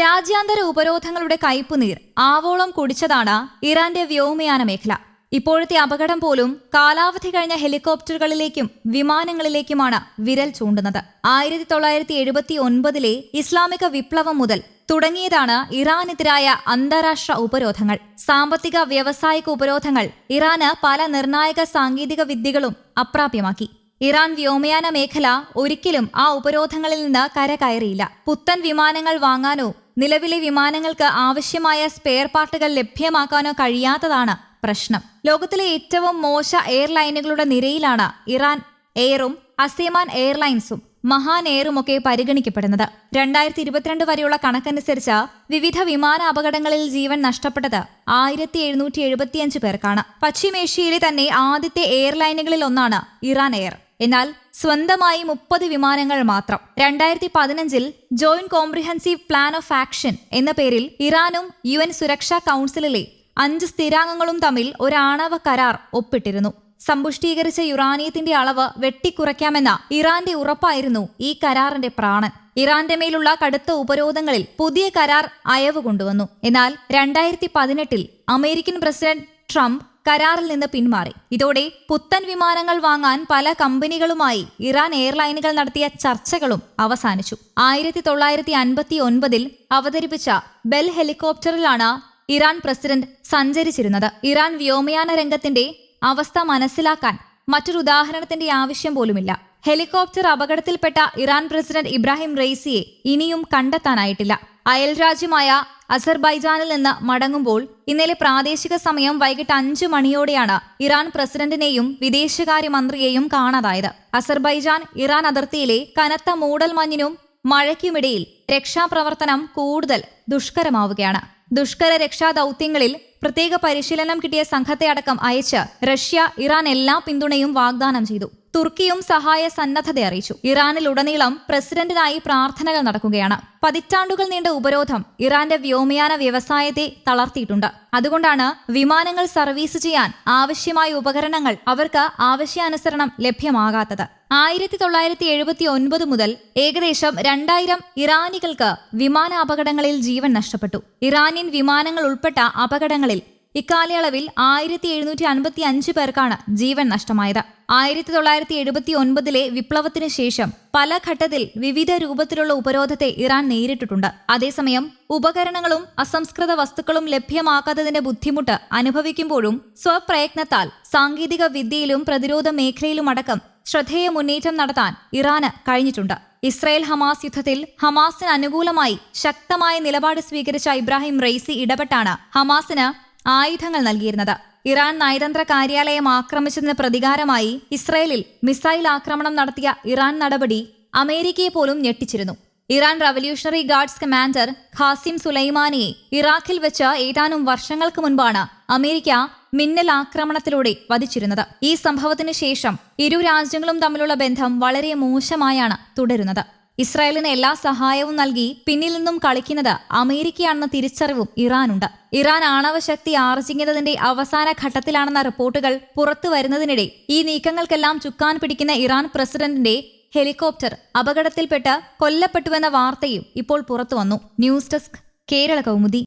രാജ്യാന്തര ഉപരോധങ്ങളുടെ കയ്പുനീർ ആവോളം കുടിച്ചതാണ് ഇറാന്റെ വ്യോമയാന മേഖല. ഇപ്പോഴത്തെ അപകടം പോലും കാലാവധി കഴിഞ്ഞ ഹെലികോപ്റ്ററുകളിലേക്കും വിമാനങ്ങളിലേക്കുമാണ് വിരൽ ചൂണ്ടുന്നത്. ആയിരത്തി തൊള്ളായിരത്തി എഴുപത്തി ഒൻപതിലെ ഇസ്ലാമിക വിപ്ലവം മുതൽ തുടങ്ങിയതാണ് ഇറാനെതിരായ അന്താരാഷ്ട്ര ഉപരോധങ്ങൾ. സാമ്പത്തിക വ്യവസായിക ഉപരോധങ്ങൾ ഇറാന് പല നിർണായക സാങ്കേതിക വിദ്യകളും അപ്രാപ്യമാക്കി. ഇറാൻ വ്യോമയാന മേഖല ഒരിക്കലും ആ ഉപരോധങ്ങളിൽ നിന്ന് കരകയറിയില്ല. പുത്തൻ വിമാനങ്ങൾ വാങ്ങാനോ നിലവിലെ വിമാനങ്ങൾക്ക് ആവശ്യമായ സ്പെയർ പാർട്ടുകൾ ലഭ്യമാക്കാനോ കഴിയാത്തതാണ് പ്രശ്നം. ലോകത്തിലെ ഏറ്റവും മോശ എയർലൈനുകളുടെ നിരയിലാണ് ഇറാൻ എയറും അസീമാൻ എയർലൈൻസും മഹാൻ എയറുമൊക്കെ പരിഗണിക്കപ്പെടുന്നത്. രണ്ടായിരത്തി ഇരുപത്തിരണ്ട് വരെയുള്ള കണക്കനുസരിച്ച് വിവിധ വിമാന അപകടങ്ങളിൽ ജീവൻ നഷ്ടപ്പെട്ടത് ആയിരത്തി എഴുന്നൂറ്റി എഴുപത്തിയഞ്ച് പേർക്കാണ്. പശ്ചിമേഷ്യയിലെ തന്നെ ആദ്യത്തെ എയർലൈനുകളിൽ ഒന്നാണ് ഇറാൻ എയർ എന്നാൽ സ്വന്തമായി മുപ്പത് വിമാനങ്ങൾ മാത്രം. രണ്ടായിരത്തി പതിനഞ്ചിൽ joint comprehensive plan of action എന്ന പേരിൽ ഇറാനും യു എൻ സുരക്ഷാ കൗൺസിലിലെ അഞ്ച് സ്ഥിരാംഗങ്ങളും തമ്മിൽ ഒരു ആണവ കരാർ ഒപ്പിട്ടിരുന്നു. സമ്പുഷ്ടീകരിച്ച യുറാനിയത്തിന്റെ അളവ് വെട്ടിക്കുറയ്ക്കാമെന്ന ഇറാന്റെ ഉറപ്പായിരുന്നു ഈ കരാറിന്റെ പ്രാണൻ. ഇറാന്റെ മേലുള്ള കടുത്ത ഉപരോധങ്ങളിൽ പുതിയ കരാർ അയവ് കൊണ്ടുവന്നു എന്നാൽ രണ്ടായിരത്തി പതിനെട്ടിൽ അമേരിക്കൻ പ്രസിഡന്റ് ട്രംപ് കരാറിൽ നിന്ന് പിന്മാറി. ഇതോടെ പുത്തൻ വിമാനങ്ങൾ വാങ്ങാൻ പല കമ്പനികളുമായി ഇറാൻ എയർലൈനുകൾ നടത്തിയ ചർച്ചകളും അവസാനിച്ചു. ആയിരത്തി തൊള്ളായിരത്തി അൻപത്തി ഒൻപതിൽ അവതരിപ്പിച്ച ബെൽ ഹെലികോപ്റ്ററിലാണ് ഇറാൻ പ്രസിഡന്റ് സഞ്ചരിച്ചിരുന്നത്. ഇറാൻ വ്യോമയാന രംഗത്തിന്റെ അവസ്ഥ മനസ്സിലാക്കാൻ മറ്റൊരു ഉദാഹരണത്തിന്റെ ആവശ്യം പോലുമില്ല. ഹെലികോപ്റ്റർ അപകടത്തിൽപ്പെട്ട ഇറാൻ പ്രസിഡന്റ് ഇബ്രാഹിം റെയ്സിയെ ഇനിയും കണ്ടെത്താനായിട്ടില്ല. അയൽ രാജ്യമായ അസർബൈജാനിൽ നിന്ന് മടങ്ങുമ്പോൾ ഇന്നലെ പ്രാദേശിക സമയം വൈകിട്ട് അഞ്ചു മണിയോടെയാണ് ഇറാൻ പ്രസിഡന്റിനെയും വിദേശകാര്യമന്ത്രിയെയും കാണാതായത്. അസർബൈജാൻ ഇറാൻ അതിർത്തിയിലെ കനത്ത മൂടൽ മഞ്ഞിനും മഴയ്ക്കുമിടയിൽ രക്ഷാപ്രവർത്തനം കൂടുതൽ ദുഷ്കരമാവുകയാണ്. ദുഷ്കര രക്ഷാ ദൗത്യങ്ങളിൽ പ്രത്യേക പരിശീലനം കിട്ടിയ സംഘത്തെ അടക്കം അയച്ച് റഷ്യ ഇറാൻ എല്ലാ പിന്തുണയും വാഗ്ദാനം ചെയ്തു. തുർക്കിയും സഹായ സന്നദ്ധത അറിയിച്ചു. ഇറാനിലുടനീളം പ്രസിഡന്റിനായി പ്രാർത്ഥനകൾ നടക്കുകയാണ്. പതിറ്റാണ്ടുകൾ നീണ്ട ഉപരോധം ഇറാന്റെ വ്യോമയാന വ്യവസായത്തെ തളർത്തിയിട്ടുണ്ട്. അതുകൊണ്ടാണ് വിമാനങ്ങൾ സർവീസ് ചെയ്യാൻ ആവശ്യമായ ഉപകരണങ്ങൾ അവർക്ക് ആവശ്യാനുസരണം ലഭ്യമാകാത്തത്. ആയിരത്തി തൊള്ളായിരത്തി എഴുപത്തി ഒൻപത് മുതൽ ഏകദേശം രണ്ടായിരം ഇറാനികൾക്ക് വിമാന അപകടങ്ങളിൽ ജീവൻ നഷ്ടപ്പെട്ടു. ഇറാനിയൻ വിമാനങ്ങൾ ഉൾപ്പെട്ട അപകടങ്ങളിൽ ഇക്കാലയളവിൽ ആയിരത്തി എഴുന്നൂറ്റി അൻപത്തി അഞ്ച് പേർക്കാണ് ജീവൻ നഷ്ടമായത്. ആയിരത്തി തൊള്ളായിരത്തി എഴുപത്തി ഒൻപതിലെ വിപ്ലവത്തിന് ശേഷം പല ഘട്ടത്തിൽ വിവിധ രൂപത്തിലുള്ള ഉപരോധത്തെ ഇറാൻ നേരിട്ടിട്ടുണ്ട്. അതേസമയം ഉപകരണങ്ങളും അസംസ്കൃത വസ്തുക്കളും ലഭ്യമാക്കാത്തതിന്റെ ബുദ്ധിമുട്ട് അനുഭവിക്കുമ്പോഴും സ്വപ്രയത്നത്താൽ സാങ്കേതിക വിദ്യയിലും പ്രതിരോധ മേഖലയിലുമടക്കം ശ്രദ്ധേയ മുന്നേറ്റം നടത്താൻ ഇറാന് കഴിഞ്ഞിട്ടുണ്ട്. ഇസ്രായേൽ ഹമാസ് യുദ്ധത്തിൽ ഹമാസിന് അനുകൂലമായി ശക്തമായ നിലപാട് സ്വീകരിച്ച ഇബ്രാഹിം റെയ്സി ഇടപെട്ടാണ് ഹമാസിന് ആയുധങ്ങൾ നൽകിയിരുന്നത്. ഇറാൻ നയതന്ത്ര കാര്യാലയം ആക്രമിച്ചതിന് പ്രതികാരമായി ഇസ്രയേലിൽ മിസൈൽ ആക്രമണം നടത്തിയ ഇറാൻ നടപടി അമേരിക്കയെ പോലും ഞെട്ടിച്ചിരുന്നു. Iran revolutionary guards commander Qasem സുലൈമാനിയെ ഇറാഖിൽ വെച്ച് ഏതാനും വർഷങ്ങൾക്ക് മുൻപാണ് അമേരിക്ക മിന്നൽ ആക്രമണത്തിലൂടെ വധിച്ചിരുന്നത്. ഈ സംഭവത്തിന് ശേഷം ഇരു രാജ്യങ്ങളും തമ്മിലുള്ള ബന്ധം വളരെ മോശമായാണ് തുടരുന്നത്. ഇസ്രായേലിന് എല്ലാ സഹായവും നൽകി പിന്നിൽ നിന്നും കളിക്കുന്നത് അമേരിക്കയാണെന്ന തിരിച്ചറിവും ഇറാനുണ്ട്. ഇറാൻ ആണവശക്തി ആർജിക്കുന്നതിന്റെ അവസാന ഘട്ടത്തിലാണെന്ന റിപ്പോർട്ടുകൾ പുറത്തു വരുന്നതിനിടെ ഈ നീക്കങ്ങൾക്കെല്ലാം ചുക്കാൻ പിടിക്കുന്ന ഇറാൻ പ്രസിഡന്റിന്റെ ഹെലികോപ്റ്റർ അപകടത്തിൽപ്പെട്ട് കൊല്ലപ്പെട്ടുവെന്ന വാർത്തയും ഇപ്പോൾ പുറത്തുവന്നു ന്യൂസ് ഡെസ്ക് കേരള കൗമുദി.